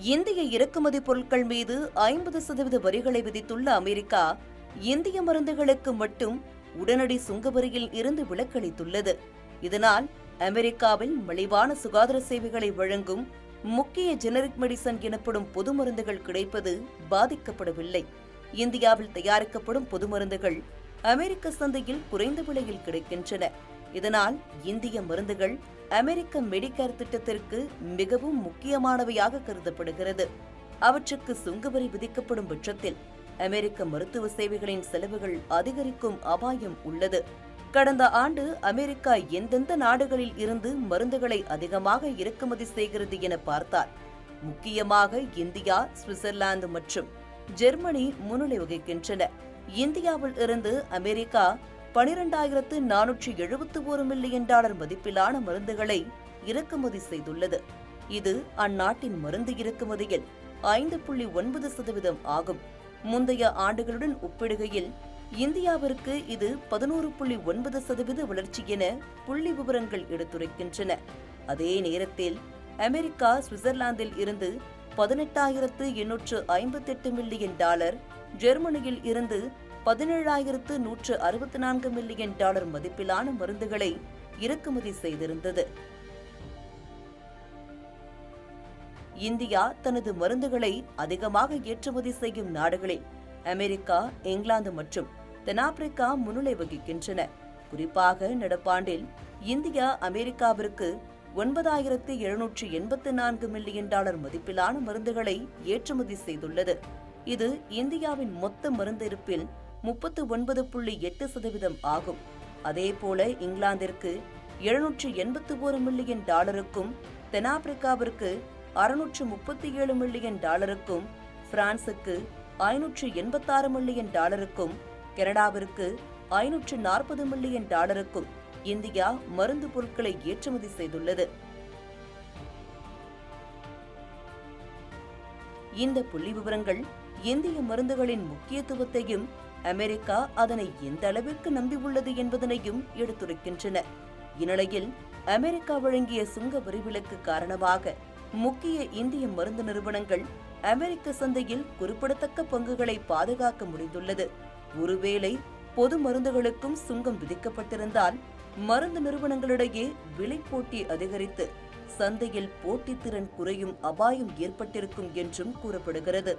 இந்திய இறக்குமதி பொருட்கள் மீது ஐம்பது சதவீத வரிகளை விதித்துள்ள அமெரிக்கா இந்திய மருந்துகளுக்கு மட்டும் உடனடி சுங்கவரியில் இருந்து விலக்களித்துள்ளது. இதனால் அமெரிக்காவில் மலிவான சுகாதார சேவைகளை வழங்கும் முக்கிய ஜெனரிக் மெடிசன் எனப்படும் பொது மருந்துகள் கிடைப்பது பாதிக்கப்படவில்லை. இந்தியாவில் தயாரிக்கப்படும் பொது மருந்துகள் அமெரிக்க சந்தையில் குறைந்த விலையில் கிடைக்கின்றன. இதனால் இந்திய மருந்துகள் அமெரிக்க மெடிக்கேர் திட்டத்திற்கு மிகவும் முக்கியமானவையாக கருதப்படுகிறது. அவற்றுக்கு சுங்கவரி விதிக்கப்படும் பட்சத்தில் அமெரிக்க மருத்துவ சேவைகளின் செலவுகள் அதிகரிக்கும் அபாயம் உள்ளது. கடந்த ஆண்டு அமெரிக்கா எந்தெந்த நாடுகளில் இருந்து மருந்துகளை அதிகமாக இறக்குமதி செய்கிறது என பார்த்தால் முக்கியமாக இந்தியா சுவிட்சர்லாந்து மற்றும் ஜெர்மனி முன்னிலை வகிக்கின்றன. இந்தியாவில் இருந்து அமெரிக்கா பனிரெண்டாயிரத்து நானூற்றி எழுபத்து ஒரு மில்லியன் டாலர் மதிப்பிலான மருந்துகளை இறக்குமதி செய்துள்ளது. இது அந்நாட்டின் மருந்து இறக்குமதியில் ஐந்து புள்ளி ஒன்பது சதவீதம் ஆகும். முந்தைய ஆண்டுகளுடன் ஒப்பிடுகையில் இந்தியாவிற்கு இது பதினோரு புள்ளி ஒன்பது சதவீத வளர்ச்சி என புள்ளி விவரங்கள் எடுத்துரைக்கின்றன. அதே நேரத்தில் அமெரிக்கா சுவிட்சர்லாந்தில் இருந்து பதினெட்டாயிரத்து எண்ணூற்று ஐம்பத்தெட்டு மில்லியன் டாலர் ஜெர்மனியில் இருந்து பதினேழாயிரத்து நூற்று அறுபத்தி நான்கு மில்லியன் டாலர் மதிப்பிலான மருந்துகளை இறக்குமதி செய்திருந்தது. இந்தியா தனது மருந்துகளை அதிகமாக ஏற்றுமதி செய்யும் நாடுகளில் அமெரிக்கா இங்கிலாந்து மற்றும் தென்னாப்பிரிக்கா முன்னிலை வகிக்கின்றன. குறிப்பாக நடப்பாண்டில் இந்தியா அமெரிக்காவிற்கு ஒன்பதாயிரத்து எழுநூற்று எண்பத்து நான்கு மில்லியன் டாலர் மதிப்பிலான மருந்துகளை ஏற்றுமதி செய்துள்ளது. இது இந்தியாவின் மொத்த மருந்து இருப்பில் முப்பத்து ஒன்பது புள்ளி எட்டு சதவீதம் ஆகும். அதேபோல இங்கிலாந்திற்கு எழுநூற்று எண்பத்து ஒரு மில்லியன் டாலருக்கும் தென்னாப்பிரிக்காவிற்கு அறுநூற்று முப்பத்தி ஏழு மில்லியன் டாலருக்கும் பிரான்சுக்கு ஐநூற்று எண்பத்தாறு மில்லியன் டாலருக்கும் கனடாவிற்கு ஐநூற்று நாற்பது மில்லியன் டாலருக்கும் இந்தியா மருந்து பொருட்களை ஏற்றுமதி செய்துள்ளது. இந்த புள்ளி விவரங்கள் இந்திய மருந்துகளின் முக்கியத்துவத்தையும் அமெரிக்கா அதனை எந்த அளவிற்கு நம்பியுள்ளது என்பதனையும் எடுத்துரைக்கின்றன. இந்நிலையில் அமெரிக்கா வழங்கிய சுங்க வரிவிலக்கு காரணமாக முக்கிய இந்திய மருந்து நிறுவனங்கள் அமெரிக்க சந்தையில் குறிப்பிடத்தக்க பங்குகளை பாதுகாக்க முடிந்துள்ளது. ஒருவேளை பொது மருந்துகளுக்கும் சுங்கம் விதிக்கப்பட்டிருந்தால் மருந்து நிறுவனங்களிடையே விலை போட்டி அதிகரித்து சந்தையில் போட்டித்திறன் குறையும் அபாயம் ஏற்பட்டிருக்கும் என்றும் கூறப்படுகிறது.